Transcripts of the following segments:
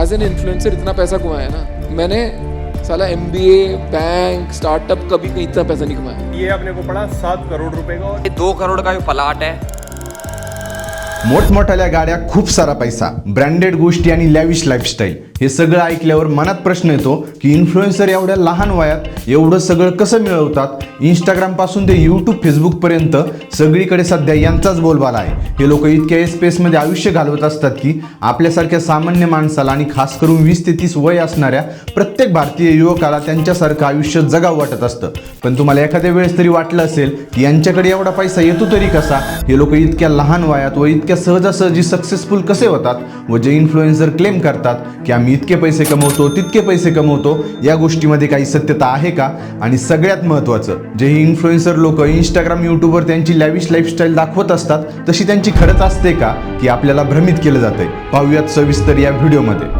As an influencer इतना पैसा कमाया ना। मैंने साला एम बैंक स्टार्टअप कभी इतना पैसा नहीं कमाया। ये अपने को पड़ा सात करोड़ रुपए का दो करोड़ का जो प्लाट है। मोठमोठ्याल्या गाड्या खूप सारा पैसा. ब्रँडेड गोष्टी आणि लॅविश लाईफस्टाईल हे सगळं ऐकल्यावर मनात प्रश्न येतो की इन्फ्लुएन्सर एवढ्या लहान वयात एवढं सगळं कसं मिळवतात? इंस्टाग्रामपासून ते यूट्यूब फेसबुकपर्यंत सगळीकडे सध्या यांचाच बोलबाला आहे. हे लोक इतक्या स्पेसमध्ये आयुष्य घालवत असतात की आपल्यासारख्या सामान्य माणसाला आणि खास करून वीस ते तीस वय असणाऱ्या प्रत्येक भारतीय युवकाला त्यांच्यासारखं आयुष्य जगावं वाटत असतं. पण तुम्हाला एखाद्या वेळेस तरी वाटलं असेल की यांच्याकडे एवढा पैसा येतो तरी कसा? हे लोक इतक्या लहान वयात व इतक्या सहजासहजी सक्सेसफुल कसे होतात? व जे इन्फ्लुएन्सर क्लेम करतात की आम्ही इतके पैसे कमवतो तितके पैसे कमवतो या गोष्टीमध्ये काही सत्यता आहे का? आणि सगळ्यात महत्त्वाचं जे ही इन्फ्लुएन्सर लोक इंस्टाग्राम यूट्यूबवर त्यांची लॅविश लाईफस्टाईल दाखवत असतात तशी त्यांची खरंच असते का? की आपल्याला भ्रमित केलं जातंय. पाहूयात सविस्तर या व्हिडिओमध्ये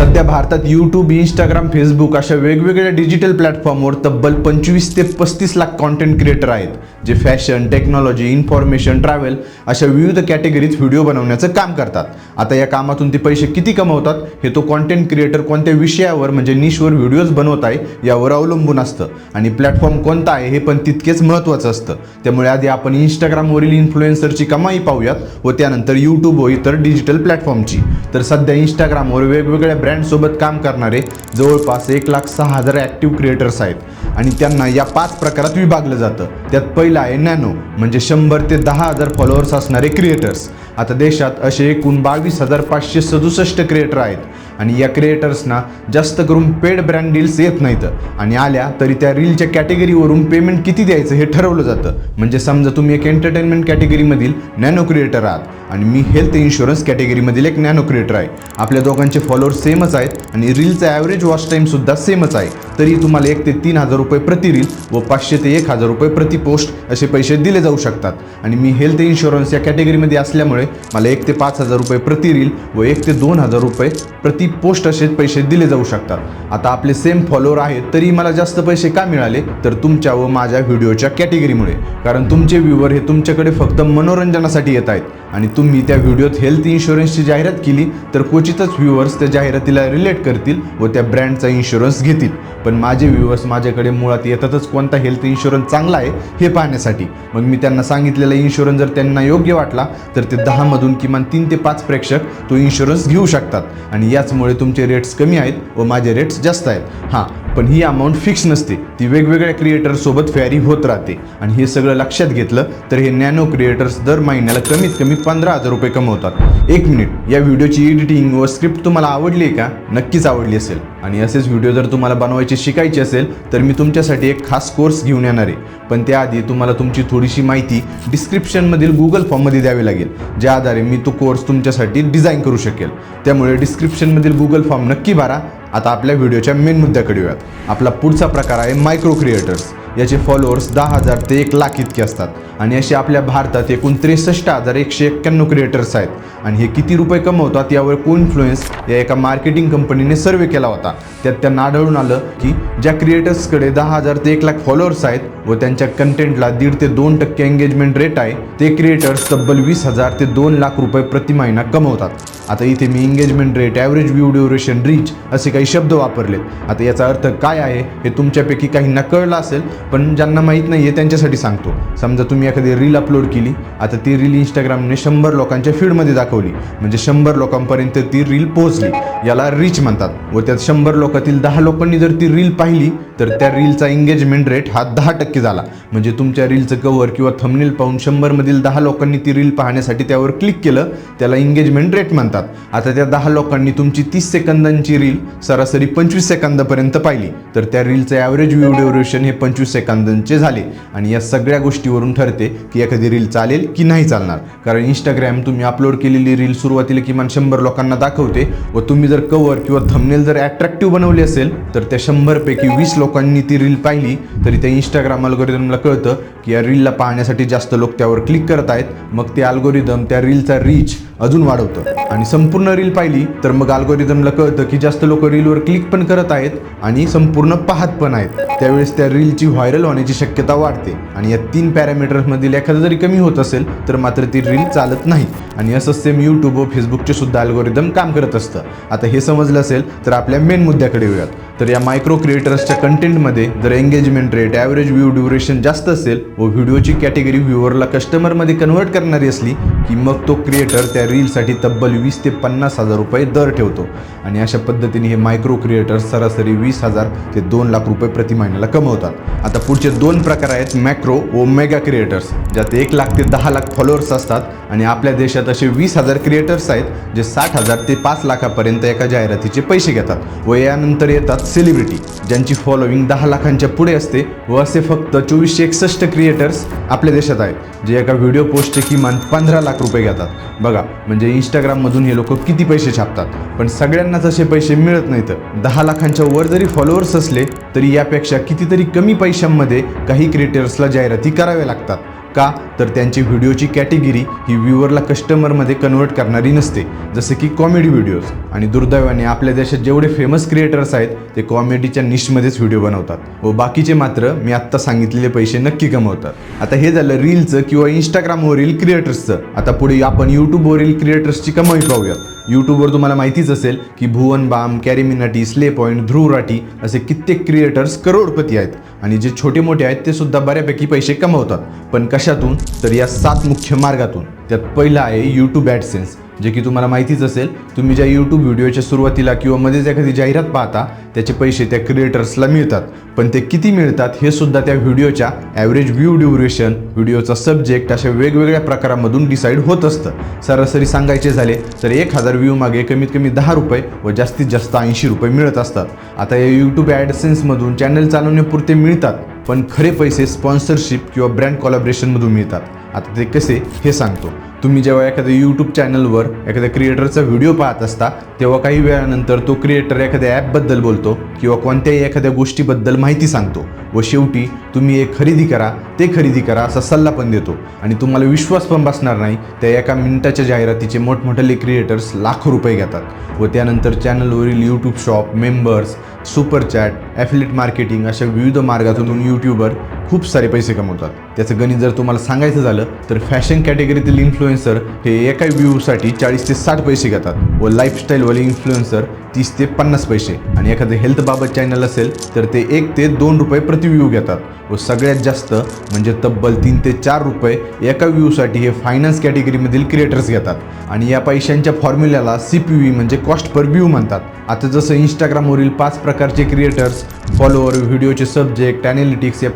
सध्या भारतात यूट्यूब इंस्टाग्राम फेसबुक अशा वेगवेगळ्या डिजिटल प्लॅटफॉर्मवर तब्बल पंचवीस ते पस्तीस लाख कॉन्टेंट क्रिएटर आहेत जे फॅशन टेक्नॉलॉजी इन्फॉर्मेशन ट्रॅव्हल अशा विविध कॅटेगरीत व्हिडिओ बनवण्याचं काम करतात. आता या कामातून ते पैसे किती कमवतात हे तो कॉन्टेंट क्रिएटर कोणत्या विषयावर म्हणजे निशवर व्हिडिओज बनवत आहे यावर अवलंबून असतं. आणि प्लॅटफॉर्म कोणता आहे हे पण तितकेच महत्त्वाचं असतं. त्यामुळे आधी आपण इंस्टाग्रामवरील इन्फ्लुएन्सरची कमाई पाहूयात व त्यानंतर यूट्यूब व इतर डिजिटल प्लॅटफॉर्मची तर सध्या इंस्टाग्रामवर वेगवेगळ्या ब्रँडसोबत काम करणारे जवळपास एक लाख सहा हजार ॲक्टिव्ह क्रिएटर्स आहेत. आणि त्यांना या पाच प्रकारात विभागलं जातं. त्यात पहिला आहे नॅनो म्हणजे शंभर ते दहा हजार फॉलोअर्स असणारे क्रिएटर्स आता देशात असे एकूण बावीस हजार पाचशे सदुसष्ट क्रिएटर आहेत. आणि या क्रिएटर्सना जास्त करून पेड ब्रँड डील्स येत नाहीत. आणि आल्या तरी त्या रीलच्या कॅटेगरीवरून पेमेंट किती द्यायचं हे ठरवलं जातं. म्हणजे समजा तुम्ही एक एंटरटेनमेंट कॅटेगरीमधील नॅनो क्रिएटर आहात. आणि मी हेल्थ इन्शुरन्स कॅटेगरीमधील एक नॅनो क्रिएटर आहे. आपल्या दोघांचे फॉलोअर्स सेमच आहेत. आणि रीलचा ॲव्हरेज वॉच टाईमसुद्धा सेमच आहे. तरी तुम्हाला एक ते तीन हजार रुपये प्रति रील व पाचशे ते एक हजार रुपये प्रति पोस्ट असे पैसे दिले जाऊ शकतात. आणि मी हेल्थ इन्शुरन्स या कॅटेगरीमध्ये असल्यामुळे मला एक ते पाच हजार रुपये प्रति रील व एक ते दोन हजार रुपये प्रति पोस्ट असे पैसे दिले जाऊ शकतात. आता आपले सेम फॉलोअर आहेत तरी मला जास्त पैसे का मिळाले? तर तुमच्या व माझ्या व्हिडिओच्या कॅटेगरीमुळे कारण तुमचे व्ह्यूवर हे तुमच्याकडे फक्त मनोरंजनासाठी येत आहेत. आणि तुम्ही त्या व्हिडिओत हेल्थ इन्शुरन्सची जाहिरात केली तर क्वचितच व्ह्युअर्स त्या जाहिरातीला रिलेट करतील व त्या ब्रँडचा इन्शुरन्स घेतील. पण माझे व्ह्युअर्स माझ्याकडे मुळात येतातच. कोणता हेल्थ इन्शुरन्स चांगला आहे हे पाहण्यासाठी. मग मी त्यांना सांगितलेला इन्शुरन्स जर त्यांना योग्य वाटला तर ते दहामधून किमान तीन ते पाच प्रेक्षक तो इन्शुरन्स घेऊ शकतात. आणि याचमुळे तुमचे रेट्स कमी आहेत व माझे रेट्स जास्त आहेत. हां पण ही अमाऊंट फिक्स नसते. ती वेगवेगळ्या क्रिएटर्ससोबत फॅरी होत राहते. आणि हे सगळं लक्षात घेतलं तर हे नॅनो क्रिएटर्स दर महिन्याला कमीत कमी पंधरा हजार रुपये कमवतात. एक मिनिट या व्हिडिओची एडिटिंग व स्क्रिप्ट तुम्हाला आवडली आहे का? नक्कीच आवडली असेल. आणि असेच व्हिडिओ जर तुम्हाला बनवायचे शिकायचे असेल तर मी तुमच्यासाठी एक खास कोर्स घेऊन येणार आहे. पण त्याआधी तुम्हाला तुमची थोडीशी माहिती डिस्क्रिप्शनमधील गुगल फॉर्ममध्ये द्यावी लागेल. ज्या आधारे मी तो कोर्स तुमच्यासाठी डिझाईन करू शकेल. त्यामुळे डिस्क्रिप्शनमधील गुगल फॉर्म नक्की भरा. आता आपल्या व्हिडिओच्या मेन मुद्द्याकडे येऊयात. आपला पुढचा प्रकार आहे मायक्रो क्रिएटर्स याचे फॉलोअर्स दहा हजार ते एक लाख इतके असतात. आणि असे आपल्या भारतात एकूण त्रेसष्ट हजार एकशे एक्क्याण्णव क्रिएटर्स आहेत. आणि हे किती रुपये कमवतात यावर कोइन्फ्लुएन्स या एका मार्केटिंग कंपनीने सर्वे केला होता. त्यात त्यांना आढळून आलं की ज्या क्रिएटर्सकडे दहा हजार ते एक लाख फॉलोअर्स आहेत व त्यांच्या कंटेंटला दीड ते दोन टक्के एंगेजमेंट रेट आहे ते क्रिएटर्स तब्बल वीस हजार ते दोन लाख रुपये प्रति महिना कमवतात. आता इथे मी engagement rate average view duration reach असे काही शब्द वापरलेत. आता याचा अर्थ काय आहे हे तुमच्यापैकी काहींना कळलं असेल पण ज्यांना माहीत नाही आहे त्यांच्यासाठी सांगतो. समजा तुम्ही एखादी रील अपलोड केली आता ती रील इंस्टाग्रामने शंभर लोकांच्या फीडमध्ये दाखवली. म्हणजे शंभर लोकांपर्यंत ती रील पोहोचली. याला रीच म्हणतात. व त्यात शंभर लोकातील दहा लोकांनी जर ती रील पाहिली तर त्या रीलचा एंगेजमेंट रेट हा दहा टक्के झाला. म्हणजे तुमच्या रीलचं कवर किंवा थंबनेल पाहून शंभरमधील दहा लोकांनी ती रील पाहण्यासाठी त्यावर क्लिक केलं त्याला एंगेजमेंट रेट म्हणतात. आता त्या दहा लोकांनी तुमची तीस सेकंदांची रील सरासरी पंचवीस सेकंदापर्यंत पाहिली. तर त्या रीलचं ॲव्हरेज व्ह्यू ड्युरेशन हे पंचवीस सेकंदांचे झाले. आणि या सगळ्या गोष्टीवरून ठरते की एखादी रील चालेल की नाही चालणार. कारण इंस्टाग्राम तुम्ही अपलोड केलेली रील सुरुवातीला किमान शंभर लोकांना दाखवते व तुम्ही जर कवर किंवा थंबनेल जर अट्रॅक्टिव्ह बनवली असेल तर त्या शंभरपैकी वीस लोकांनी ती रील पाहिली तरी त्या इंस्टाग्राम अल्गोरिदमला कळतं की या रीलला पाहण्यासाठी जास्त लोक त्यावर क्लिक करत आहेत. मग ते अल्गोरिदम त्या रीलचा रीच अजून वाढवतं. आणि संपूर्ण रील पाहिली तर मग अल्गोरिदमला कळतं की जास्त लोक रीलवर क्लिक पण करत आहेत आणि संपूर्ण पाहत पण आहेत. त्यावेळेस त्या रीलची व्हायरल होण्याची शक्यता वाढते आणि या तीन पॅरामीटर्समधील एखादं जरी कमी होत असेल तर मात्र ती रील चालत नाही. आणि असं सेम यूट्यूब व फेसबुकचे सुद्धा अल्गोरिदम काम करत असतं. आता हे समजलं असेल तर आपल्या मेन मुद्द्याकडे येऊयात. तर या मायक्रो क्रिएटर्सच्या कंटेंटमध्ये जर engagement rate average view duration जास्त असेल व व्हिडिओची कॅटेगरी व्ह्युअरला कस्टमरमध्ये कन्व्हर्ट करणारी असली की मग तो क्रिएटर त्या रीलसाठी तब्बल वीस ते पन्नास हजार रुपये दर ठेवतो. आणि अशा पद्धतीने हे मायक्रो क्रिएटर्स सरासरी वीस हजार ते दोन लाख रुपये प्रति महिन्याला कमवतात. आता पुढचे दोन प्रकार आहेत मॅक्रो व मेगा क्रिएटर्स ज्यात एक लाख ते दहा लाख फॉलोअर्स असतात आणि आपल्या देशात असे वीस हजार क्रिएटर्स आहेत जे साठ हजार ते पाच लाखापर्यंत एका जाहिरातीचे पैसे घेतात. व यानंतर येतात सेलिब्रिटी ज्यांची फॉलोविंग दहा लाखांच्या पुढे असते व असे फक्त चोवीसशे एकसष्ट क्रिएटर्स आपल्या देशात आहेत जे एका व्हिडिओ पोस्टचे किमान पंधरा लाख रुपये घेतात. बघा म्हणजे इंस्टाग्राममधून हे लोक किती पैसे छापतात. पण सगळ्यांनाच असे पैसे मिळत नाहीत. दहा लाखांच्या वर जरी फॉलोअर्स असले तरी यापेक्षा कितीतरी कमी पैशांमध्ये काही क्रिएटर्सला जाहिराती कराव्या लागतात. का? तर त्यांची व्हिडिओची कॅटेगरी ही व्ह्युअरला कस्टमरमध्ये कन्वर्ट करणारी नसते जसे की कॉमेडी व्हिडिओज. आणि दुर्दैवाने आपल्या देशात जेवढे फेमस क्रिएटर्स आहेत ते कॉमेडीच्या निशमध्येच व्हिडिओ बनवतात. व बाकीचे मात्र मी आत्ता सांगितलेले पैसे नक्की कमवतात. आता हे झालं रीलचं किंवा इंस्टाग्रामवरील क्रिएटर्सचं आता पुढे आपण यूट्यूबवरील क्रिएटर्सची कमाई पाहूयात. यूट्यूबवर तुम्हाला माहितीच असेल की भुवन बाम कॅरी मिनाटी स्ले पॉईंट ध्रुव राठी असे कित्येक क्रिएटर्स करोडपती आहेत. आणि जे छोटे मोठे आहेत ते सुद्धा बऱ्यापैकी पैसे कमवतात. पण कशातून? तर या सात मुख्य मार्गातून. त्यात पहिला आहे यूट्यूब ॲडसेन्स जे की तुम्हाला माहितीच असेल तुम्ही ज्या यूट्यूब व्हिडिओच्या सुरुवातीला किंवा मध्येच एखादी जाहिरात पाहता त्याचे पैसे त्या क्रिएटर्सला मिळतात. पण ते किती मिळतात हे सुद्धा त्या व्हिडिओच्या ॲव्हरेज व्ह्यू ड्युरेशन व्हिडिओचा सब्जेक्ट अशा वेगवेगळ्या प्रकारामधून डिसाईड होत असतं. सरासरी सांगायचे झाले तर एक हजार व्ह्यू मागे कमीत कमी दहा रुपये व जास्तीत जास्त ऐंशी रुपये मिळत असतात. आता या यूट्यूब ॲडसेन्समधून चॅनल चालवण्यापुरते मिळतात पण खरे पैसे स्पॉन्सरशिप किंवा ब्रँड कॉलॅबरेशनमधून मिळतात. आता ते कसे हे सांगतो. तुम्ही जेव्हा एखाद्या यूट्यूब चॅनलवर एखाद्या क्रिएटरचा व्हिडिओ पाहत असता तेव्हा काही वेळानंतर तो क्रिएटर एखाद्या ॲपबद्दल बोलतो किंवा कोणत्याही एखाद्या गोष्टीबद्दल माहिती सांगतो व शेवटी तुम्ही एक खरेदी करा ते खरेदी करा असा सल्ला पण देतो. आणि तुम्हाला विश्वास पण बसणार नाही त्या एका मिनिटाच्या जाहिरातीचे मोठमोठे क्रिएटर्स लाखो रुपये घेतात व त्यानंतर चॅनलवरील YouTube shop members super chat affiliate marketing अशा विविध मार्गातून यूट्यूबर खूप सारे पैसे कमवतात. त्याचं गणित जर तुम्हाला सांगायचं झालं तर फॅशन कॅटेगरीतील इन्फ्लुएन्सर हे एका व्ह्यूसाठी चाळीस ते साठ पैसे घेतात व लाईफस्टाईलवाले इन्फ्लुएन्सर तीस ते पन्नास पैसे. आणि एखादं हेल्थबाबत चॅनल असेल तर ते एक ते दोन रुपये प्रति व्ह्यू घेतात. व सगळ्यात जास्त म्हणजे तब्बल तीन ते चार रुपये एका व्ह्यूसाठी हे फायनान्स कॅटेगरीमधील क्रिएटर्स घेतात. आणि या पैशांच्या फॉर्म्युल्याला सी पी व्ही म्हणजे कॉस्ट पर व्ह्यू म्हणतात. आता जसं इंस्टाग्रामवरील पाच प्रकारचे क्रिएटर्स फॉलोअर व्हिडिओचे सब्जेक्ट ॲनालिटिक्स या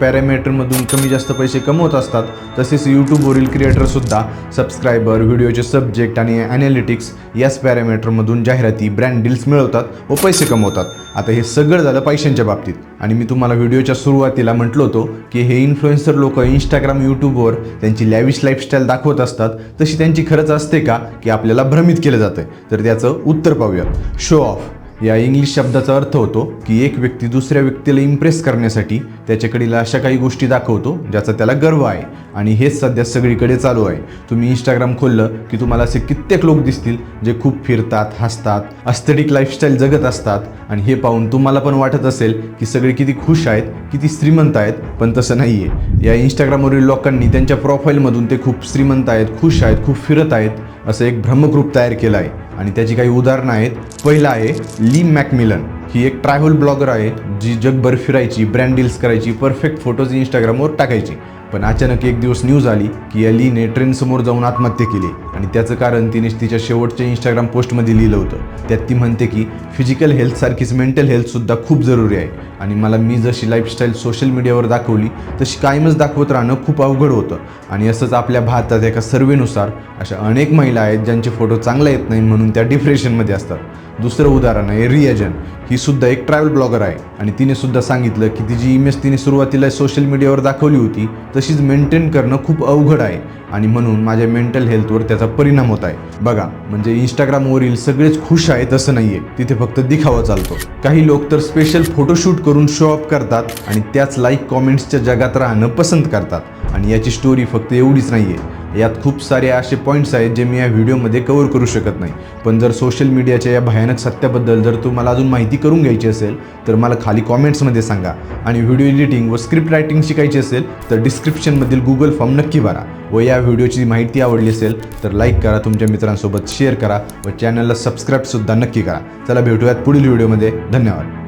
क्रिएटरमधून कमी जास्त पैसे कमवत असतात तसेच यूट्यूबवरील क्रिएटरसुद्धा सबस्क्रायबर व्हिडिओचे सब्जेक्ट आणि ॲनालिटिक्स याच पॅरामीटरमधून जाहिराती ब्रँड डील्स मिळवतात व पैसे कमवतात. आता हे सगळं झालं पैशांच्या बाबतीत. आणि मी तुम्हाला व्हिडिओच्या सुरुवातीला म्हटलं होतो की हे इन्फ्लुएन्सर लोक इंस्टाग्राम यूट्यूबवर त्यांची लॅविश लाईफस्टाईल दाखवत असतात. तशी त्यांची खरंच असते का? की आपल्याला भ्रमित केलं जातं तर त्याचं उत्तर पाहूया शो ऑफ या इंग्लिश शब्दाचा अर्थ होतो की एक व्यक्ती दुसऱ्या व्यक्तीला इम्प्रेस करण्यासाठी त्याच्याकडील अशा काही गोष्टी दाखवतो ज्याचा त्याला गर्व आहे. आणि हेच सध्या सगळीकडे चालू आहे. तुम्ही इंस्टाग्राम खोललं की तुम्हाला असे कित्येक लोक दिसतील जे खूप फिरतात हसतात अस्थेटिक लाईफस्टाईल जगत असतात. आणि हे पाहून तुम्हाला पण वाटत असेल की सगळे किती खुश आहेत किती श्रीमंत आहेत पण तसं नाही आहे या इंस्टाग्रामवरील लोकांनी त्यांच्या प्रोफाईलमधून ते खूप श्रीमंत आहेत खुश आहेत खूप फिरत आहेत असं एक भ्रमग्रुप तयार केलं आहे. आणि त्याची काही उदाहरणं आहेत. पहिलं आहे ली मॅकमिलन ही एक ट्रॅव्हल ब्लॉगर आहे जी जगभर फिरायची ब्रँड डील्स करायची परफेक्ट फोटोज इंस्टाग्रामवर टाकायची. पण अचानक एक दिवस न्यूज आली की या लीने ट्रेनसमोर जाऊन आत्महत्या केली. आणि त्याचं कारण तिने तिच्या शेवटच्या इंस्टाग्राम पोस्टमध्ये लिहिलं होतं. त्यात ती म्हणते की फिजिकल हेल्थसारखीच मेंटल हेल्थसुद्धा खूप जरुरी आहे. आणि मला मी जशी लाईफस्टाईल सोशल मीडियावर दाखवली तशी कायमच दाखवत राहणं खूप अवघड होतं. आणि असंच आपल्या भारतात एका सर्वेनुसार अशा अनेक महिला आहेत ज्यांचे फोटो चांगला येत नाही म्हणून त्या डिप्रेशनमध्ये असतात. दुसरं उदाहरण आहे रियाजन ही सुद्धा एक ट्रॅव्हल ब्लॉगर आहे. आणि तिने सुद्धा सांगितलं की तिची इमेज तिने सुरुवातीला सोशल मीडियावर दाखवली होती तशीच मेंटेन करणं खूप अवघड आहे. आणि म्हणून माझ्या मेंटल हेल्थवर त्याचा परिणाम होत आहे. बघा म्हणजे इंस्टाग्रामवरील सगळेच खुश आहेत असं नाहीये. तिथे फक्त दिखावा चालतो. काही लोक तर स्पेशल फोटोशूट करून शो अप करतात आणि त्याच लाईक कॉमेंट्सच्या जगात राहणं पसंत करतात. आणि याची स्टोरी फक्त एवढीच नाहीये. यात खूप सारे असे पॉईंट्स आहेत जे मी या व्हिडिओमध्ये कवर करू शकत नाही. पण जर सोशल मीडियाच्या या भयानक सत्याबद्दल जर तुम्हाला अजून माहिती करून घ्यायची असेल तर मला खाली कॉमेंट्समध्ये सांगा. आणि व्हिडिओ एडिटिंग व स्क्रिप्ट रायटिंग शिकायची असेल तर डिस्क्रिप्शनमधील गुगल फॉर्म नक्की भरा. व या व्हिडिओची माहिती आवडली असेल तर लाईक करा तुमच्या मित्रांसोबत शेअर करा व चॅनलला सबस्क्राईबसुद्धा नक्की करा. चला भेटूयात पुढील व्हिडिओमध्ये धन्यवाद.